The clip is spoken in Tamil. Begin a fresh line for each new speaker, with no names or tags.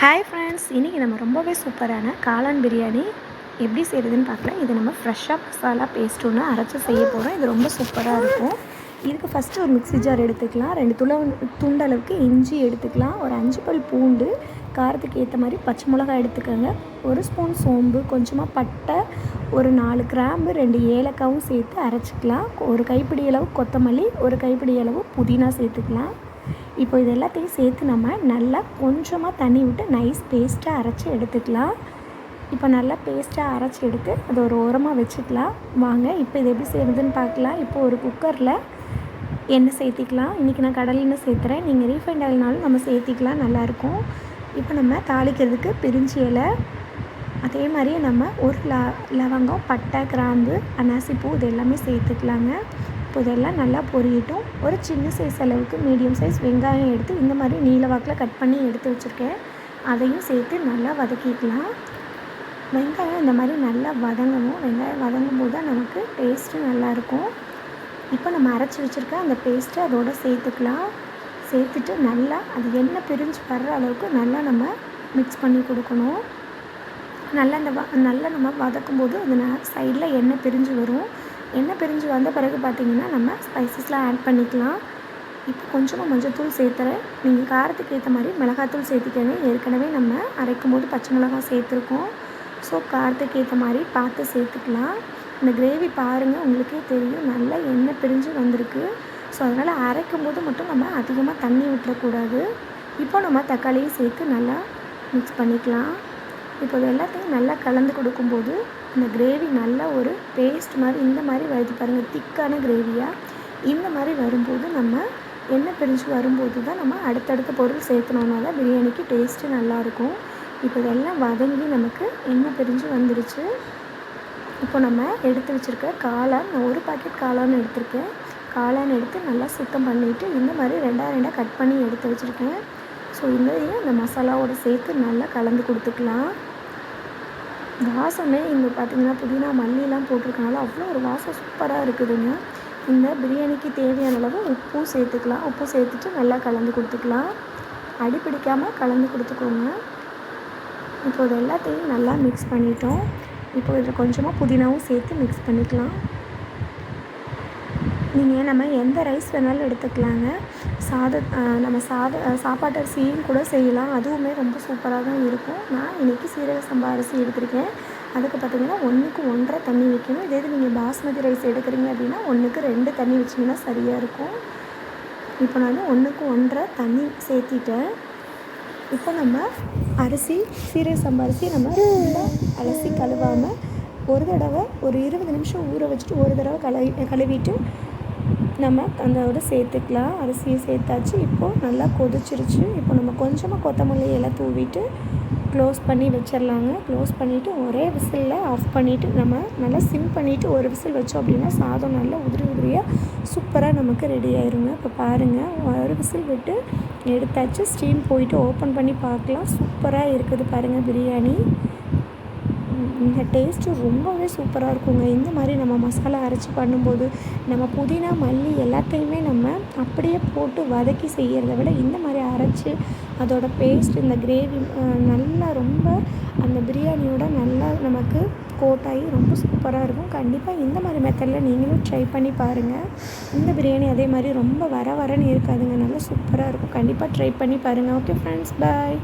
ஹாய் ஃப்ரெண்ட்ஸ் இன்றைக்கி நம்ம ரொம்பவே சூப்பரான காளான் பிரியாணி எப்படி செய்கிறதுன்னு பார்க்கலாம். இது நம்ம ஃப்ரெஷ்ஷாக மசாலா பேஸ்ட் ஒன்று அரைச்சி செய்ய போகிறோம் இது ரொம்ப சூப்பராக இருக்கும். இதுக்கு ஃபஸ்ட்டு ஒரு மிக்ஸி ஜார் எடுத்துக்கலாம். ரெண்டு துள துண்டளவுக்கு இஞ்சி எடுத்துக்கலாம். ஒரு அஞ்சு பல் பூண்டு காரத்துக்கு ஏற்ற மாதிரி பச்சை மிளகாய் எடுத்துக்கோங்க. ஒரு ஸ்பூன் சோம்பு கொஞ்சமாக பட்டை ஒரு நாலு கிராம்பு ரெண்டு ஏலக்காவும் சேர்த்து அரைச்சிக்கலாம். ஒரு கைப்பிடி அளவு கொத்தமல்லி ஒரு கைப்பிடி அளவு புதினா சேர்த்துக்கலாம். இப்போ இது எல்லாத்தையும் சேர்த்து நம்ம நல்லா கொஞ்சமாக தண்ணி விட்டு நைஸ் பேஸ்ட்டாக அரைச்சி எடுத்துக்கலாம். இப்போ நல்லா பேஸ்ட்டாக அரைச்சி எடுத்து அதை ஒரு ஓரமாக வச்சுக்கலாம். வாங்க இப்போ இது எப்படி செய்கிறதுன்னு பார்க்கலாம். இப்போ ஒரு குக்கரில் எண்ணெய் சேர்த்திக்கலாம். இன்றைக்கி நான் கடல் எண்ணெய் சேர்த்துறேன். நீங்கள் ரீஃபைண்ட் ஆயில்னாலும் நம்ம சேர்த்திக்கலாம் நல்லாயிருக்கும். இப்போ நம்ம தாளிக்கிறதுக்கு பிரிஞ்சி இலை அதே மாதிரியே நம்ம ஒரு ல லவங்கம் பட்டை கிராம்பு அனாசிப்பூ இது எல்லாமே சேர்த்துக்கலாங்க. இதெல்லாம் நல்லா பொரியட்டும். ஒரு சின்ன சைஸ் அளவுக்கு மீடியம் சைஸ் வெங்காயம் எடுத்து இந்த மாதிரி நீல வாக்கில் கட் பண்ணி எடுத்து வச்சுருக்கேன். அதையும் சேர்த்து நல்லா வதக்கிக்கலாம். வெங்காயம் இந்த மாதிரி நல்லா வதங்கணும். வெங்காயம் வதங்கும் போது தான் நமக்கு டேஸ்ட்டு நல்லாயிருக்கும் இப்போ நம்ம அரைச்சி வச்சுருக்க அந்த பேஸ்ட்டு அதோடு சேர்த்துக்கலாம். சேர்த்துட்டு நல்லா அது எண்ணெய் பிரிஞ்சு வர்ற அளவுக்கு நல்லா நம்ம மிக்ஸ் பண்ணி கொடுக்கணும். நல்லா அந்த வ நல்லா நம்ம வதக்கும் போது அந்த சைடில் எண்ணெய் பிரிஞ்சு வரும். எண்ணெய் பிரிஞ்சு வந்த பிறகு பார்த்திங்கன்னா நம்ம ஸ்பைசஸ்லாம் ஆட் பண்ணிக்கலாம். இப்போ கொஞ்சமாக மஞ்சத்தூள் சேர்த்துறேன். நீங்கள் காரத்துக்கு ஏற்ற மாதிரி மிளகாத்தூள் சேர்த்துக்கோங்க. ஏற்கனவே நம்ம அரைக்கும் போது பச்சை மிளகாய் சேர்த்துருக்கோம். ஸோ காரத்துக்கு ஏற்ற மாதிரி பார்த்து சேர்த்துக்கலாம். இந்த கிரேவி பாருங்கள் உங்களுக்கே தெரியும். நல்லா எண்ணெய் பிரிஞ்சு வந்திருக்கு. ஸோ அதனால் அரைக்கும் போது மட்டும் நம்ம அதிகமாக தண்ணி விட்டுறக்கூடாது இப்போ நம்ம தக்காளியும் சேர்த்து நல்லா மிக்ஸ் பண்ணிக்கலாம். இப்போ எல்லாத்தையும் நல்லா கலந்து கொடுக்கும்போது இந்த கிரேவி நல்ல ஒரு பேஸ்ட் மாதிரி இந்த மாதிரி வருது பாருங்கள் திக்கான கிரேவியாக இந்த மாதிரி வரும்போது நம்ம எண்ணெய் பிரிஞ்சு வரும்போது தான் நம்ம அடுத்தடுத்த பொருள் சேர்த்துனோன்னா தான் பிரியாணிக்கு டேஸ்ட்டு நல்லாயிருக்கும். இப்போ இதெல்லாம் வதங்கி நமக்கு எண்ணெய் பிரிஞ்சு வந்துடுச்சு இப்போ நம்ம எடுத்து வச்சுருக்க காளான் நான் ஒரு பாக்கெட் காளான் எடுத்திருக்கேன். காளான் எடுத்து நல்லா சுத்தம் பண்ணிவிட்டு இந்த மாதிரி ரெண்டாக ரெண்டாக கட் பண்ணி எடுத்து வச்சுருக்கேன். ஸோ இந்த இந்த மசாலாவோட சேர்த்து நல்லா கலந்து கொடுத்துக்கலாம். வாசமே இங்கே பார்த்திங்கன்னா புதினா மல்லிலாம் போட்டிருக்கனால அவ்வளோ ஒரு வாசம் சூப்பராக இருக்குதுங்க. இந்த பிரியாணிக்கு தேவையான அளவு உப்பும் சேர்த்துக்கலாம். உப்பு சேர்த்துட்டு நல்லா கலந்து கொடுத்துக்கலாம். அடி பிடிக்காமல் கலந்து கொடுத்துக்கோங்க. இப்போ இது எல்லாத்தையும் நல்லா மிக்ஸ் பண்ணிட்டோம். இப்போ இதில் கொஞ்சமாக புதினாவும் சேர்த்து மிக்ஸ் பண்ணிக்கலாம். நீங்கள் நம்ம எந்த ரைஸ் வேணாலும் எடுத்துக்கலாங்க. சாத நம்ம சாத சாப்பாட்டு அரிசியும் கூட செய்யலாம். அதுவுமே ரொம்ப சூப்பராக தான் இருக்கும். நான் இன்றைக்கி சீரக சம்பா அரிசி எடுத்திருக்கேன். அதுக்கு பார்த்திங்கன்னா ஒன்றுக்கு ஒன்றரை தண்ணி வைக்கணும். இதே இது நீங்கள் பாஸ்மதி ரைஸ் எடுக்கிறீங்க அப்படின்னா ஒன்றுக்கு ரெண்டு தண்ணி வச்சிங்கன்னா சரியாக இருக்கும். இப்போ நான் ஒன்றுக்கு ஒன்றரை தண்ணி சேர்த்திட்டேன். இப்போ நம்ம அரிசி சீரக சம்பா அரிசி நம்ம அலசி கழுவாமல் ஒரு தடவை ஒரு இருபது நிமிஷம் ஊற வச்சுட்டு ஒரு தடவை கழுவி கழுவிட்டு நம்ம அதோட சேர்த்துக்கலாம். அரிசியை சேர்த்தாச்சு. இப்போது நல்லா கொதிச்சிருச்சு. இப்போ நம்ம கொஞ்சமாக கொத்தமல்லி எல்லாம் தூவிட்டு க்ளோஸ் பண்ணி வச்சிடலாங்க. க்ளோஸ் பண்ணிவிட்டு ஒரே விசிலில் ஆஃப் பண்ணிவிட்டு நம்ம நல்லா சிம் பண்ணிவிட்டு ஒரு விசில் வச்சோம் அப்படின்னா சாதம் நல்லா உதிரி உதிரியாக சூப்பராக நமக்கு ரெடி ஆயிருங்க. இப்போ பாருங்கள் ஒரு விசில் விட்டு எடுத்தாச்சு. ஸ்டீம் போயிட்டு ஓப்பன் பண்ணி பார்க்கலாம். சூப்பராக இருக்குது பாருங்கள் பிரியாணி. இந்த டேஸ்ட்டு ரொம்பவே சூப்பராக இருக்குங்க. இந்த மாதிரி நம்ம மசாலா அரைச்சி பண்ணும்போது நம்ம புதினா மல்லி எல்லாத்தையுமே நம்ம அப்படியே போட்டு வதக்கி செய்கிறத விட இந்த மாதிரி அரைச்சி அதோட பேஸ்ட் இந்த கிரேவி நல்லா ரொம்ப அந்த பிரியாணியோட நல்லா நமக்கு கோட்டாகி ரொம்ப சூப்பராக இருக்கும். கண்டிப்பாக இந்த மாதிரி மெத்தடில் நீங்களும் ட்ரை பண்ணி பாருங்கள் இந்த பிரியாணி அதே மாதிரி ரொம்ப வர வரன்னு இருக்காதுங்க. நல்லா சூப்பராக இருக்கும். கண்டிப்பாக ட்ரை பண்ணி பாருங்கள் ஓகே ஃப்ரெண்ட்ஸ் பாய்